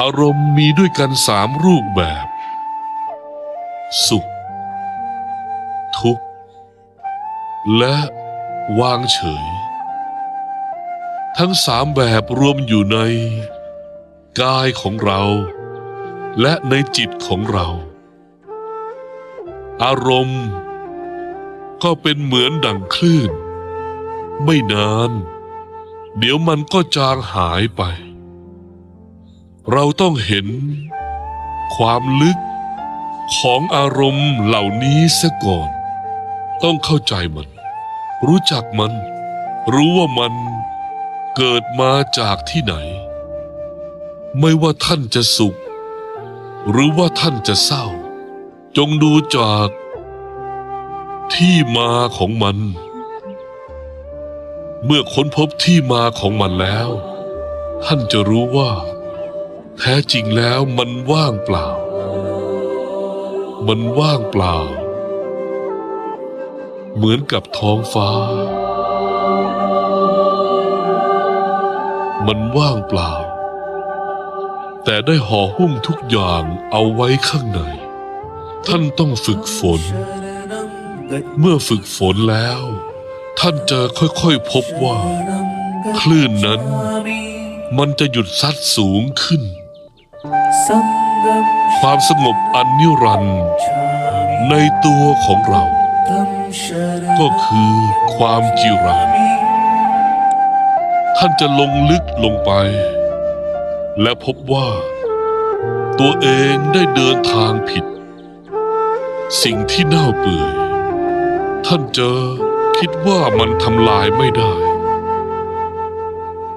อารมณ์มีด้วยกันสามรูปแบบ สุข ทุกข์ และวางเฉย ทั้งสามแบบรวมอยู่ใน กายของเรา และในจิตของเรา อารมณ์ ก็เป็นเหมือนดั่งคลื่น ไม่นาน เดี๋ยวมันก็จางหายไป เราต้องเห็น ความลึกของอารมณ์เหล่านี้เสียก่อน ต้องเข้าใจมัน รู้จักมัน รู้ว่ามันเกิดมาจากที่ไหน ไม่ว่าท่านจะสุข หรือว่าท่านจะเศร้า จงดูจากที่มาของมัน เมื่อค้นพบที่มาของมันแล้ว ท่านจะรู้ว่า แท้จริงแล้วมันว่างเปล่า มันว่างเปล่า เหมือนกับท้องฟ้า มันว่างเปล่า แต่ได้ห่อหุ้มทุกอย่างเอาไว้ข้างใน ท่านต้องฝึกฝน เมื่อฝึกฝนแล้ว ท่านจะค่อยๆพบว่า คลื่นนั้นมันจะหยุดซัดสูงขึ้น ความสงบอันนิรันดร์ในตัวของเรา ก็คือความจิราท่านจะลงลึกลงไป และพบว่า ตัวเองได้เดินทางผิด สิ่งที่เน่าเปื่อย ท่านเจอคิดว่ามันทำลายไม่ได้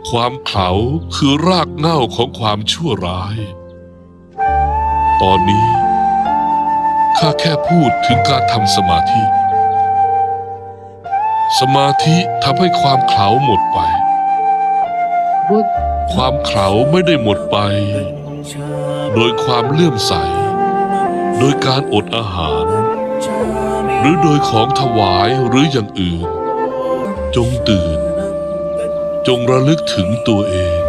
ความเขาคือรากเหง้าของความชั่วร้าย ตอนนี้ ข้าแค่พูดถึงการทำสมาธิ สมาธิทำให้ความเขลาหมดไป ความเขลาไม่ได้หมดไป โดยความเลื่อมใส โดยการอดอาหาร หรือโดยของถวายหรืออย่างอื่น จงตื่น จงระลึกถึงตัวเอง